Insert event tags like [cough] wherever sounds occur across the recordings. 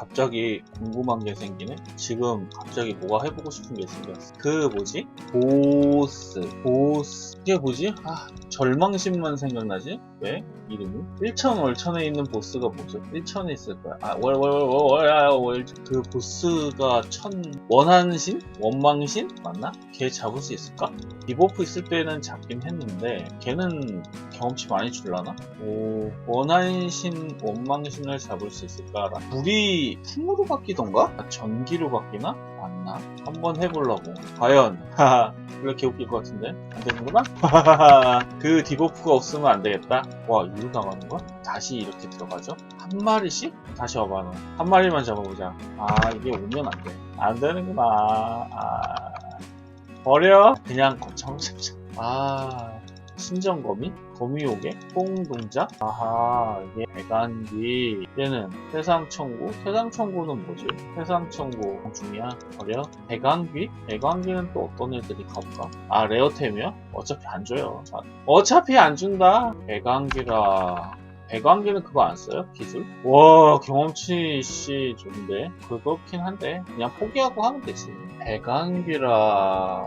갑자기 궁금한 게 생기네? 지금 갑자기 뭐가 해보고 싶은 게 생겼어. 그 뭐지? 보스. 보스. 이게 뭐지? 아, 절망신만 생각나지? 왜? 이름이? 1천 월천에 있는 보스가 뭐죠? 1천에 있을 거야. 아, 월, 월, 월, 월, 월, 아, 월. 그 보스가 천, 원한신? 원망신? 맞나? 걔 잡을 수 있을까? 디버프 있을 때는 잡긴 했는데, 걔는 경험치 많이 줄라나? 오, 원한신, 원망신을 잡을 수 있을까? 불이 풍으로 바뀌던가? 아, 전기로 바뀌나? 맞나? 한번 해보려고. 과연, 이렇게 웃길 것 같은데? 안 되는구나? 그 디버프가 없으면 안 되겠다. 와, 이로 나가는 거야? 다시 이렇게 들어가죠? 한 마리씩? 다시 와봐, 너. 한 마리만 잡아보자. 아, 이게 오면 안 돼. 안 되는구나. 아, 버려? 그냥 잡자. 아, 신정거미? 거미요괴? 뽕동작? 아하, 이게 배간기. 얘는 세상천구? 세상천구는 뭐지? 세상천구 중이야. 버려? 배간기? 배간기는 또 어떤 애들이 가볼까? 아, 레어템이야? 어차피 안 줘요. 자, 어차피 안 준다. 배간기라. 배관기는 그거 안 써요? 기술? 와 경험치 씨 좋은데 그렇긴 한데 그냥 포기하고 하면 되지 배관기라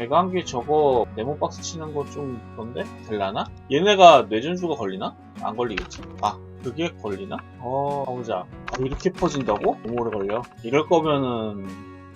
배관기 저거 네모 박스 치는 거 좀 그런데? 될라나? 얘네가 뇌전주가 걸리나? 안 걸리겠지 아 그게 걸리나? 어 가보자 아, 이렇게 퍼진다고? 너무 오래 걸려 이럴 거면은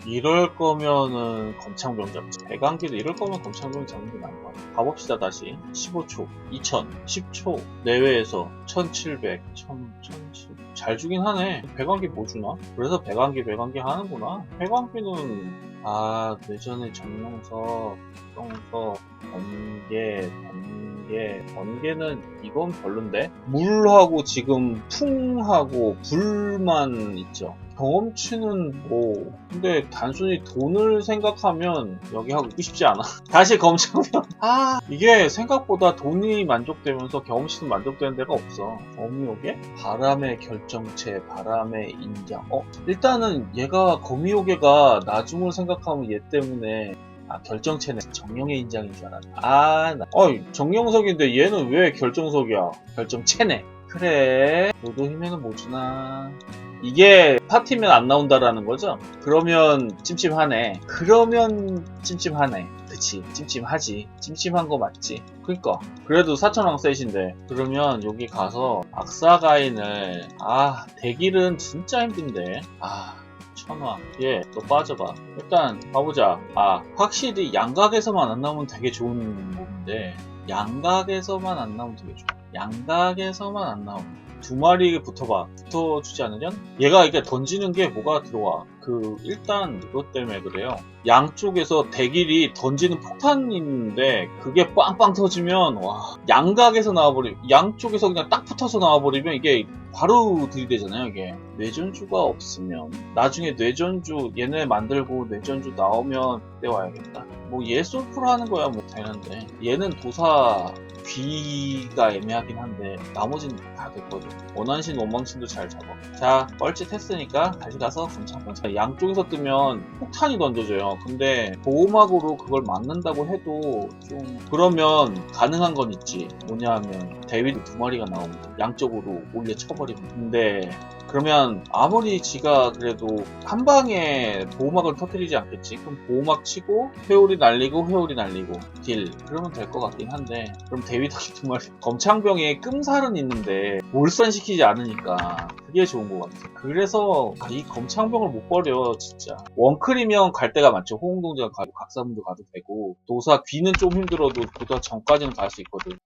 이럴 거면은 검창병 잡지. 배관기도 이럴 거면 검창병 잡는 게 나은 것 같아. 가봅시다, 다시. 15초, 2000, 10초, 내외에서 1700, 1000, 1700. 잘 주긴 하네. 배관기 뭐 주나? 그래서 배관기, 배관기 하는구나. 배관기는, 아, 예전에 정명석, 정석, 번개, 번개, 번개는 이건 별론데? 물하고 지금 풍하고 불만 있죠. 경험치는 뭐 근데 단순히 돈을 생각하면 여기 하고 있고 싶지 않아. [laughs] 다시 검정병 아. 이게 생각보다 돈이 만족되면서 경험치도 만족되는 데가 없어. 거미호개? 바람의 결정체 바람의 인장 어 일단은 얘가 거미호개가 나중을 생각하면 얘 때문에 아 결정체네. 정령의 인장인 줄 알았네. 아 나. 어이 정령석인데 얘는 왜 결정석이야? 결정체네. 그래. 너도 힘에는 뭐 주나 이게 파티면 안 나온다라는 거죠? 그러면 찜찜하네. 그러면 찜찜하네. 그치. 찜찜하지. 찜찜한 거 맞지. 그니까. 그래도 4천왕 셋인데. 그러면 여기 가서 악사가인을, 아, 대길은 진짜 힘든데. 아. 천왕. 예, 너 빠져봐. 일단, 가보자. 아, 확실히 양각에서만 안 나오면 되게 좋은 몸인데, 양각에서만 안 나오면 되게 좋아. 양각에서만 안 나오면. 두 마리 붙어봐. 붙어주지 않으면 얘가 이렇게 던지는 게 뭐가 들어와. 그 일단 이것 때문에 그래요. 양쪽에서 대길이 던지는 폭탄이 있는데 그게 빵빵 터지면 와 양각에서 나와버리 양쪽에서 그냥 딱 붙어서 나와버리면 이게 바로 들이대잖아요 이게. 뇌전주가 없으면. 나중에 뇌전주 얘네 만들고 뇌전주 나오면 그때 와야겠다. 뭐 얘 솔프로 하는 거야 뭐 되는데. 얘는 도사 귀가 애매하긴 한데 나머지는 다 됐거든. 원한신 원망신도 잘 잡아. 자 뻘짓 했으니까 다시 가서 자 양쪽에서 뜨면 폭탄이 던져져요. 근데 보호막으로 그걸 막는다고 해도 좀 그러면 가능한 건 있지. 뭐냐 하면 데빌 두 마리가 나오면 양쪽으로 몰래 쳐버리면. 근데 그러면 아무리 지가 그래도 한 방에 보호막을 터뜨리지 않겠지? 그럼 보호막 치고 회오리 날리고 회오리 날리고 딜. 그러면 될 것 같긴 한데. 그럼 데뷔덕이 두 마리. 검창병에 끔살은 있는데 몰산시키지 않으니까 그게 좋은 것 같아 그래서 이 검창병을 못 버려 진짜. 원클이면 갈 데가 많죠. 호응동작 가고 각사문도 가도 되고. 도사 귀는 좀 힘들어도 보다 전까지는 갈 수 있거든